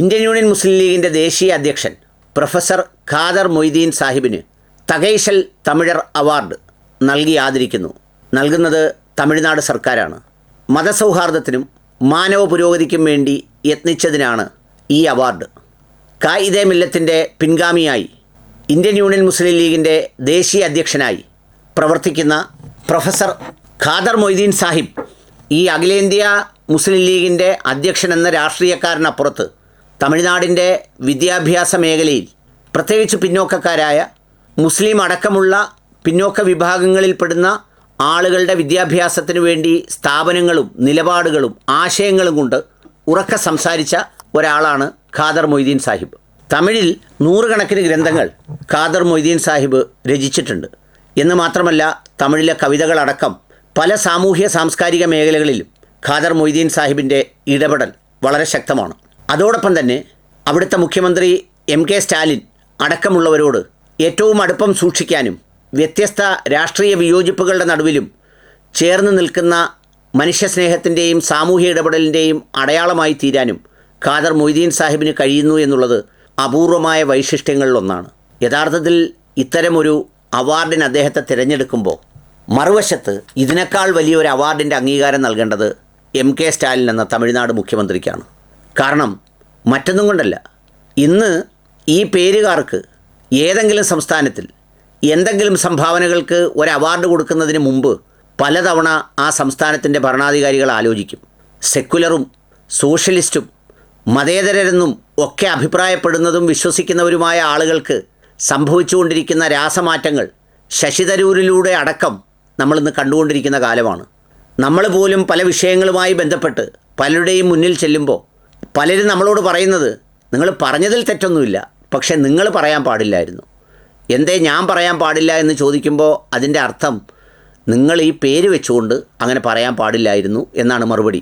Indian union മുസ്ലിം ലീഗിന്റെ ദേശീയ അധ്യക്ഷൻ പ്രൊഫസർ ഖാദർ മൊയ്തീൻ സാഹിബിന് തകൈശൽ തമിഴർ അവാർഡ് നൽകി ആദരിക്കുന്നു നൽകുന്നത് തമിഴ്നാട് സർക്കാരാണ്. മതസൗഹാർദ്ദത്തിനും മാനവ പുരോഗതിക്കും വേണ്ടി യത്നിച്ചതിനാണ് ഈ അവാർഡ്. കായിദേ മില്ലത്തിന്റെ പിൻഗാമിയായി ഇന്ത്യൻ യൂണിയൻ മുസ്ലിം ലീഗിന്റെ ദേശീയ അധ്യക്ഷനായി പ്രവർത്തിക്കുന്ന പ്രൊഫസർ ഖാദർ മൊയ്തീൻ സാഹിബ് ഈ അഖിലേന്ത്യാ മുസ്ലിം ലീഗിന്റെ അധ്യക്ഷൻ എന്ന രാഷ്ട്രീയക്കാരനപ്പുറത്ത് തമിഴ്നാടിന്റെ വിദ്യാഭ്യാസ മേഖലയിൽ പ്രത്യേകിച്ച് പിന്നോക്കക്കാരായ മുസ്ലിം അടക്കമുള്ള പിന്നോക്ക വിഭാഗങ്ങളിൽപ്പെടുന്ന ആളുകളുടെ വിദ്യാഭ്യാസത്തിന് വേണ്ടി സ്ഥാപനങ്ങളും നിലപാടുകളും ആശയങ്ങളും കൊണ്ട് ഉറക്ക സംസാരിച്ച ഒരാളാണ് ഖാദർ മൊയ്തീൻ സാഹിബ്. തമിഴിൽ നൂറുകണക്കിന് ഗ്രന്ഥങ്ങൾ ഖാദർ മൊയ്തീൻ സാഹിബ് രചിച്ചിട്ടുണ്ട്. എന്ന് മാത്രമല്ല തമിഴിലെ കവിതകളടക്കം പല സാമൂഹ്യ സാംസ്കാരിക മേഖലകളിലും ഖാദർ മൊയ്തീൻ സാഹിബിന്റെ ഇടപെടൽ വളരെ ശക്തമാണ്. അതോടൊപ്പം തന്നെ അവിടുത്തെ മുഖ്യമന്ത്രി എം കെ സ്റ്റാലിൻ അടക്കമുള്ളവരോട് ഏറ്റവും അടുപ്പം സൂക്ഷിക്കാനും വ്യത്യസ്ത രാഷ്ട്രീയ വിയോജിപ്പുകളുടെ നടുവിലും ചേർന്ന് നിൽക്കുന്ന മനുഷ്യസ്നേഹത്തിന്റെയും സാമൂഹ്യ ഇടപെടലിന്റെയും അടയാളമായി തീരാനും ഖാദർ മൊയ്തീൻ സാഹിബിന് കഴിയുന്നു എന്നുള്ളത് അപൂർവമായ വൈശിഷ്ട്യങ്ങളിലൊന്നാണ്. യഥാർത്ഥത്തിൽ ഇത്തരമൊരു അവാർഡിന് അദ്ദേഹത്തെ തിരഞ്ഞെടുക്കുമ്പോൾ മറുവശത്ത് ഇതിനേക്കാൾ വലിയൊരു അവാർഡിന്റെ അംഗീകാരം നൽകേണ്ടത് എം കെ സ്റ്റാലിൻ എന്ന തമിഴ്നാട് മുഖ്യമന്ത്രിക്കാണ്. കാരണം മറ്റൊന്നും കൊണ്ടല്ല. ഇന്ന് ഈ പേരുകാർക്ക് ഏതെങ്കിലും സംസ്ഥാനത്തിൽ എന്തെങ്കിലും സംഭാവനകൾക്ക് ഒരു അവാർഡ് കൊടുക്കുന്നതിന് മുമ്പ് പലതവണ ആ സംസ്ഥാനത്തിന്റെ ഭരണാധികാരികൾ ആലോചിക്കും. സെക്കുലറും സോഷ്യലിസ്റ്റും മതേതരരെന്നും ഒക്കെ അഭിപ്രായപ്പെടുന്നതും വിശ്വസിക്കുന്നവരുമായ ആളുകൾക്ക് സംഭവിച്ചുകൊണ്ടിരിക്കുന്ന രാസമാറ്റങ്ങൾ ശശിതരൂരിലൂടെ അടക്കം നമ്മളിന്ന് കണ്ടുകൊണ്ടിരിക്കുന്ന കാലമാണ്. നമ്മൾ പോലും പല വിഷയങ്ങളുമായി ബന്ധപ്പെട്ട് പലരുടെയും മുന്നിൽ ചെല്ലുമ്പോൾ പലരും നമ്മളോട് പറയുന്നത് നിങ്ങൾ പറഞ്ഞതിൽ തെറ്റൊന്നുമില്ല പക്ഷേ നിങ്ങൾ പറയാൻ പാടില്ലായിരുന്നു. എന്തേ ഞാൻ പറയാൻ പാടില്ല എന്ന് ചോദിക്കുമ്പോൾ അതിന്റെ അർത്ഥം നിങ്ങൾ ഈ പേര് വെച്ചുകൊണ്ട് അങ്ങനെ പറയാൻ പാടില്ലായിരുന്നു എന്നാണ് മറുപടി.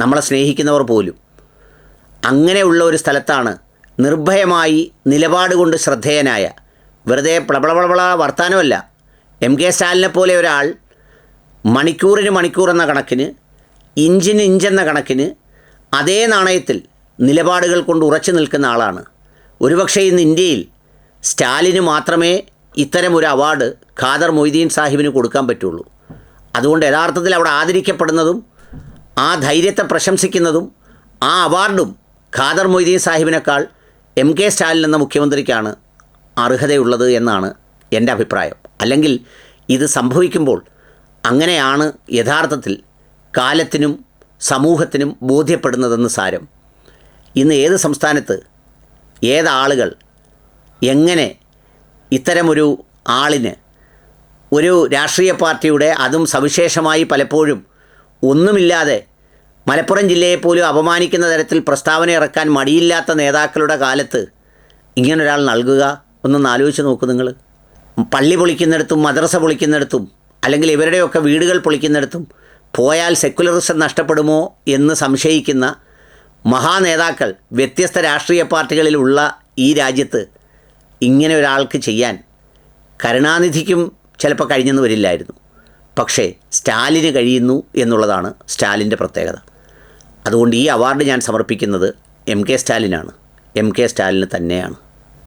നമ്മളെ സ്നേഹിക്കുന്നവർ പോലും. അങ്ങനെയുള്ള ഒരു സ്ഥലത്താണ് നിർഭയമായി നിലപാട് കൊണ്ട് ശ്രദ്ധേയനായ വെറുതെ പ്ലബളബളബള വർത്താനമല്ല എം കെ സ്റ്റാലിനെ പോലെ ഒരാൾ മണിക്കൂറിന് മണിക്കൂർ എന്ന കണക്കിന് ഇഞ്ചിന് ഇഞ്ചെന്ന കണക്കിന് അതേ നാണയത്തിൽ നിലപാടുകൾ കൊണ്ട് ഉറച്ചു നിൽക്കുന്ന ആളാണ്. ഒരുപക്ഷെ ഇന്ന് ഇന്ത്യയിൽ സ്റ്റാലിന് മാത്രമേ ഇത്തരമൊരു അവാർഡ് ഖാദർ മൊയ്തീൻ സാഹിബിന് കൊടുക്കാൻ പറ്റുള്ളൂ. അതുകൊണ്ട് യഥാർത്ഥത്തിൽ അവിടെ ആദരിക്കപ്പെടുന്നതും ആ ധൈര്യത്തെ പ്രശംസിക്കുന്നതും ആ അവാർഡും ഖാദർ മൊയ്തീൻ സാഹിബിനേക്കാൾ എം കെ സ്റ്റാലിൻ എന്ന മുഖ്യമന്ത്രിക്കാണ് അർഹതയുള്ളത് എന്നാണ് എന്റെ അഭിപ്രായം. അല്ലെങ്കിൽ ഇത് സംഭവിക്കുമ്പോൾ അങ്ങനെയാണ് യഥാർത്ഥത്തിൽ കാലത്തിനും സമൂഹത്തിനും ബോധ്യപ്പെടുന്നതെന്ന് സാരം. ഇന്ന് ഏത് സംസ്ഥാനത്ത് ഏതാളുകൾ എങ്ങനെ ഇത്തരമൊരു ആളിന് ഒരു രാഷ്ട്രീയ പാർട്ടിയുടെ അതും സവിശേഷമായി പലപ്പോഴും ഒന്നുമില്ലാതെ മലപ്പുറം ജില്ലയെ പോലും അപമാനിക്കുന്ന തരത്തിൽ പ്രസ്താവന ഇറക്കാൻ മടിയില്ലാത്ത നേതാക്കളുടെ കാലത്ത് ഇങ്ങനൊരാൾ നൽകുക? ഒന്നൊന്ന് ആലോചിച്ച് നോക്കൂ നിങ്ങൾ പള്ളി പൊളിക്കുന്നിടത്തും മദ്രസ പൊളിക്കുന്നിടത്തും അല്ലെങ്കിൽ ഇവരുടെയൊക്കെ വീടുകൾ പൊളിക്കുന്നിടത്തും പോയാൽ സെക്കുലറിസം നഷ്ടപ്പെടുമോ എന്ന് സംശയിക്കുന്ന മഹാനേതാക്കൾ വ്യത്യസ്ത രാഷ്ട്രീയ പാർട്ടികളിലുള്ള ഈ രാജ്യത്ത് ഇങ്ങനെ ഒരാൾക്ക് ചെയ്യാൻ കരുണാനിധിക്കും ചിലപ്പോൾ കഴിഞ്ഞെന്ന് വരില്ലായിരുന്നു. പക്ഷേ സ്റ്റാലിന് കഴിയുന്നു എന്നുള്ളതാണ് സ്റ്റാലിന്റെ പ്രത്യേകത. അതുകൊണ്ട് ഈ അവാർഡ് ഞാൻ സമർപ്പിക്കുന്നത് എം കെ സ്റ്റാലിനാണ്. എം കെ സ്റ്റാലിന് തന്നെയാണ്.